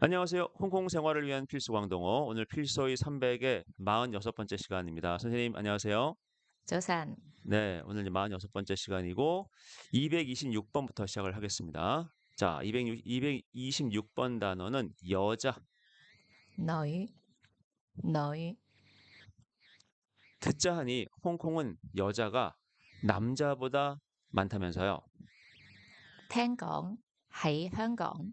안녕하세요. 홍콩 생활을 위한 필수 광동어 오늘 필소이 300의 46번째 시간입니다. 선생님 안녕하세요. 早晨， 네, 오늘 이제 46번째 시간이고 226번부터 시작을 하겠습니다. 자, 206, 226번 단어는 여자. 女女 듣자 하니 홍콩은 여자가 남자보다 많다면서요. 聽講喺香港，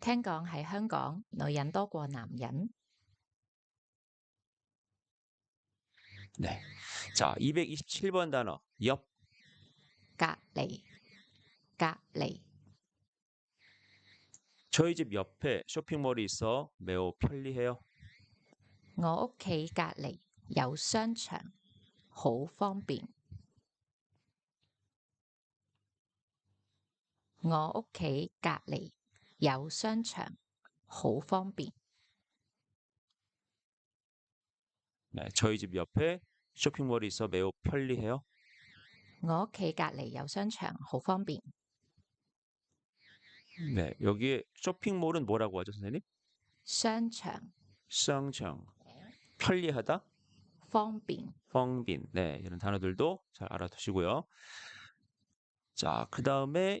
聽講喺香港，女人多過男人。 네. 자, 227번 단어. 옆. 隔離隔離 저희 집 옆에 쇼핑몰이 있어 매우 편리해요. 我屋企隔離有商場，好方便。我屋企隔離 有商場，好方便。 네. 저희 집 옆에 쇼핑몰이 있어 매우 편리해요. 我屋企隔離有商場，好方便。 네. 여기에 쇼핑몰은 뭐라고 하죠, 선생님? 商場 商场. 편리하다. 方便 펑빈. 네, 이런 단어들도 잘 알아두시고요. 자, 그 다음에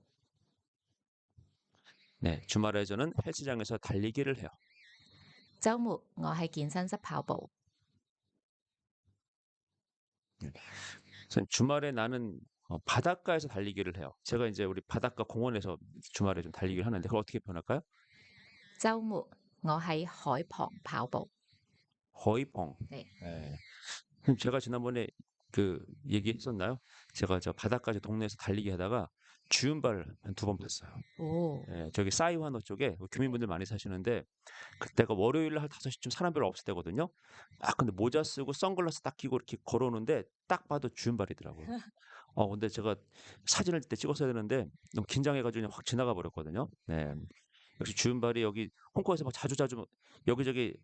네, 주말에 저는 헬스장에서 달리기를 해요. 週末我喺健身室跑步。 그래서 주말에 나는 어, 바닷가에서 달리기를 해요. 제가 이제 우리 바닷가 공원에서 주말에 좀 달리기를 하는데 그걸 어떻게 표현할까요? 週末我喺海旁跑步。 허이펑. 네. 네. 그럼 제가 지난번에 그 얘기했었나요? 제가 저 바닷가 저 동네에서 달리기 하다가 주윤발을 한두번 뵀어요. 오. 예, 저기 싸이화노 쪽에 교민분들 많이 사시는데 그때가 월요일 날 5시쯤 사람 별로 없을 때거든요. 아 근데 모자 쓰고 선글라스 딱 끼고 이렇게 걸어오는데 딱 봐도 주윤발이더라고요. 어 근데 제가 사진을 그때 찍었어야 되는데 너무 긴장해가지고 그냥 확 지나가 버렸거든요. 네. 역시 주윤발이 여기 홍콩에서 막 자주 자주 여기저기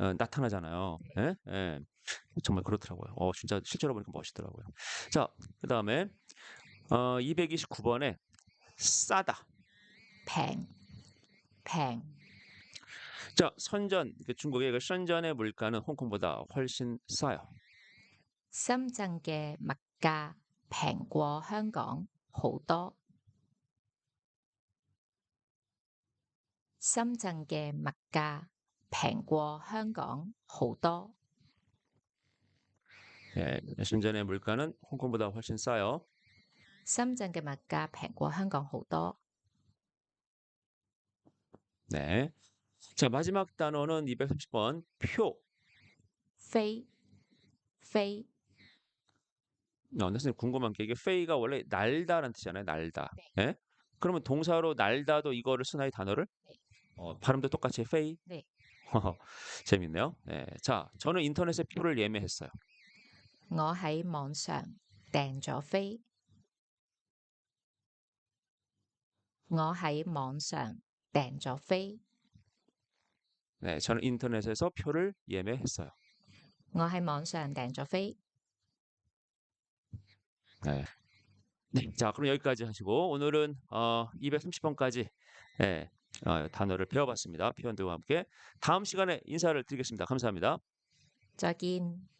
어, 나타나잖아요. 네. 예? 예. 정말 그렇더라고요. 어, 진짜 실제로 보니까 멋있더라고요. 자, 그 다음에 어, 229번에 싸다. 팽, 팽. 자, 선전, 그 중국의 그 선전의 물가는 홍콩보다 훨씬 싸요. 쌈장게 막가 팽과 한강 호도. 쌈장게 막가 平過香港好多。 예, 선전의 물가는 홍콩보다 훨씬 싸요. 深圳嘅物價平過香港好多。 네. 자, 마지막 단어는 230번 표. 飛飛 어, 선생님 궁금한 게 이게 페이가 원래 날다라는 뜻이잖아요. 날다. 예? 그러면 동사로 날다도 이거를 쓰나 이 단어를? 네. 어, 발음도 똑같이 페이? 네. 재밌네요. 네. 자, 저는 인터넷에 표를 예매했어요. 我喺網上訂咗飛。我喺網上訂咗飛。 네, 저는 인터넷에서 표를 예매했어요. 我喺網上訂咗飛。 네. 네. 자, 그럼 여기까지 하시고 오늘은 어 230번까지 예, 어, 단어를 배워봤습니다. 표현들과 함께 다음 시간에 인사를 드리겠습니다. 감사합니다.再見。